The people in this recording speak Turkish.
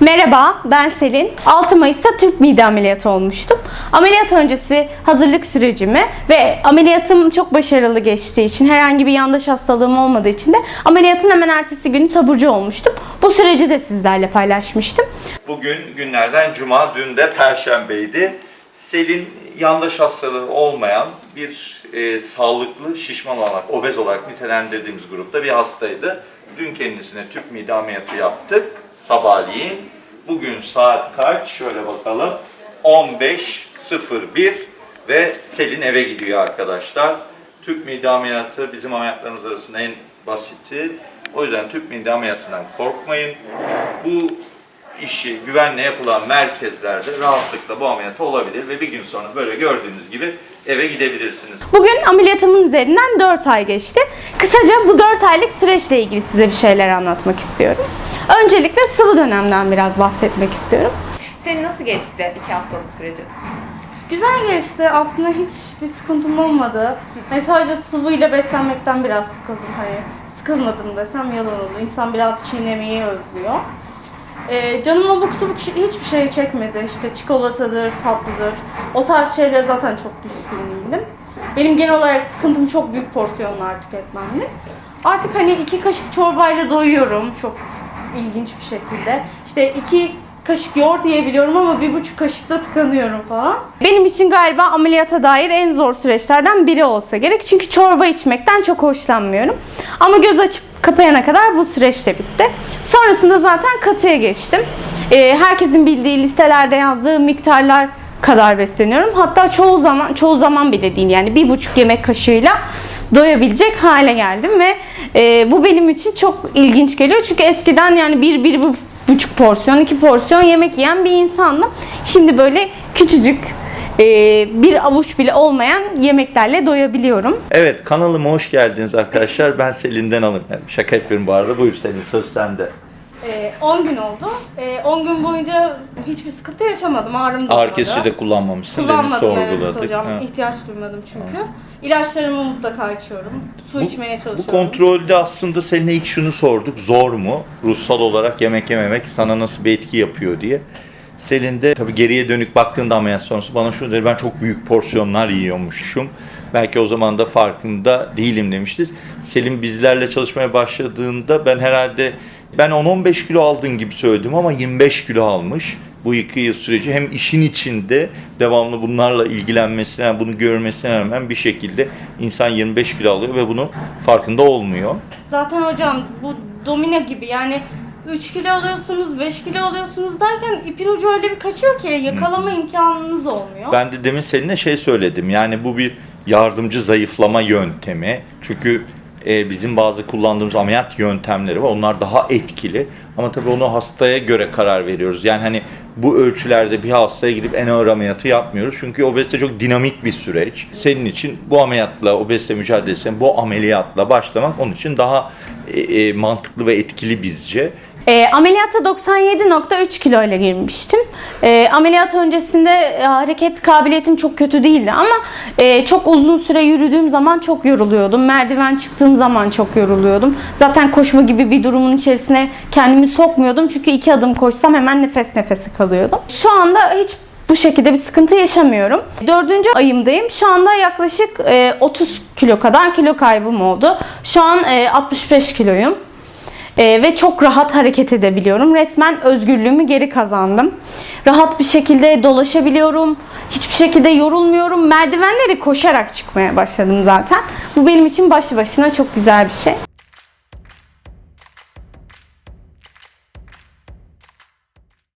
Merhaba, ben Selin. 6 Mayıs'ta Türk mide ameliyatı olmuştum. Ameliyat öncesi hazırlık sürecimi ve ameliyatım çok başarılı geçtiği için, herhangi bir yandaş hastalığım olmadığı için de ameliyatın hemen ertesi günü taburcu olmuştum. Bu süreci de sizlerle paylaşmıştım. Bugün günlerden cuma, dün de perşembeydi. Selin yandaş hastalığı olmayan bir e, sağlıklı şişman olarak, obez olarak nitelendirdiğimiz grupta bir hastaydı. Dün kendisine tüp mide ameliyatı yaptık sabahleyin. Bugün saat kaç? Şöyle bakalım. 15.01 ve Selin eve gidiyor arkadaşlar. Tüp mide ameliyatı bizim ameliyatlarımız arasında en basiti. O yüzden tüp mide ameliyatından korkmayın. Bu işi güvenle yapılan merkezlerde rahatlıkla bu ameliyat olabilir ve bir gün sonra böyle gördüğünüz gibi eve gidebilirsiniz. Bugün ameliyatımın üzerinden 4 ay geçti. Kısaca bu 4 aylık süreçle ilgili size bir şeyler anlatmak istiyorum. Öncelikle sıvı dönemden biraz bahsetmek istiyorum. Senin nasıl geçti iki haftalık süreci? Güzel geçti. Aslında hiç bir sıkıntım olmadı. Hani sadece sıvıyla beslenmekten biraz sıkıldım. Hani sıkılmadım desem yalan olur. İnsan biraz çiğnemeyi özlüyor. Ee, canım abuk subuk hiçbir şey çekmedi. İşte çikolatadır, tatlıdır. O tarz şeylere zaten çok düşkün değildim. Benim genel olarak sıkıntım çok büyük porsiyonlar tüketmemdi. Artık hani iki kaşık çorbayla doyuyorum. Çok ilginç bir şekilde. İşte iki kaşık yoğurt yiyebiliyorum ama bir buçuk kaşıkla tıkanıyorum falan. Benim için galiba ameliyata dair en zor süreçlerden biri olsa gerek. Çünkü çorba içmekten çok hoşlanmıyorum. Ama göz açıp kapayana kadar bu süreç de bitti. Sonrasında zaten katıya geçtim. Ee, herkesin bildiği listelerde yazdığı miktarlar kadar besleniyorum. Hatta çoğu zaman çoğu zaman bile değil yani bir buçuk yemek kaşığıyla doyabilecek hale geldim ve e, bu benim için çok ilginç geliyor. Çünkü eskiden yani bir, bir bu- buçuk porsiyon, iki porsiyon yemek yiyen bir insandım. Şimdi böyle küçücük e, bir avuç bile olmayan yemeklerle doyabiliyorum. Evet kanalıma hoş geldiniz arkadaşlar. Ben Selin'den alın. Şaka yapıyorum bu arada. Buyur Selin söz sende. E, 10 gün oldu. E, 10 gün boyunca hiçbir sıkıntı yaşamadım. Ağrım da Ağrı olmadı. kesici de kullanmamışsın. Kullanmadım evet sorguladık. hocam. Ha. İhtiyaç duymadım çünkü. İlaçlarımı mutlaka içiyorum. Su içmeye Bu çalışıyorum. kontrolde aslında seninle ilk şunu sorduk. Zor mu? Ruhsal olarak yemek yememek sana nasıl bir etki yapıyor diye. Selin de tabii geriye dönük baktığında ameliyat sonrası bana şunu dedi. Ben çok büyük porsiyonlar yiyormuşum. Belki o zaman da farkında değilim demiştiz. Selin bizlerle çalışmaya başladığında ben herhalde ben 10-15 kilo aldın gibi söyledim ama 25 kilo almış. Bu iki yıl süreci hem işin içinde devamlı bunlarla ilgilenmesine, yani bunu görmesine rağmen bir şekilde insan 25 kilo alıyor ve bunu farkında olmuyor. Zaten hocam bu domino gibi yani 3 kilo alıyorsunuz, 5 kilo alıyorsunuz derken ipin ucu öyle bir kaçıyor ki yakalama imkanınız olmuyor. Ben de demin seninle şey söyledim. Yani bu bir yardımcı zayıflama yöntemi. Çünkü e, bizim bazı kullandığımız ameliyat yöntemleri var. Onlar daha etkili. Ama tabii onu hastaya göre karar veriyoruz. Yani hani bu ölçülerde bir hastaya gidip en ağır ameliyatı yapmıyoruz. Çünkü obezite çok dinamik bir süreç. Senin için bu ameliyatla, obezite mücadelesine bu ameliyatla başlamak onun için daha e, e, mantıklı ve etkili bizce. E, ameliyata 97.3 kilo ile girmiştim. E, ameliyat öncesinde e, hareket kabiliyetim çok kötü değildi ama e, çok uzun süre yürüdüğüm zaman çok yoruluyordum. Merdiven çıktığım zaman çok yoruluyordum. Zaten koşma gibi bir durumun içerisine kendimi sokmuyordum. Çünkü iki adım koşsam hemen nefes nefese kalıyordum. Şu anda hiç bu şekilde bir sıkıntı yaşamıyorum. Dördüncü ayımdayım. Şu anda yaklaşık e, 30 kilo kadar kilo kaybım oldu. Şu an e, 65 kiloyum. Ee, ve çok rahat hareket edebiliyorum. Resmen özgürlüğümü geri kazandım. Rahat bir şekilde dolaşabiliyorum. Hiçbir şekilde yorulmuyorum. Merdivenleri koşarak çıkmaya başladım zaten. Bu benim için başlı başına çok güzel bir şey.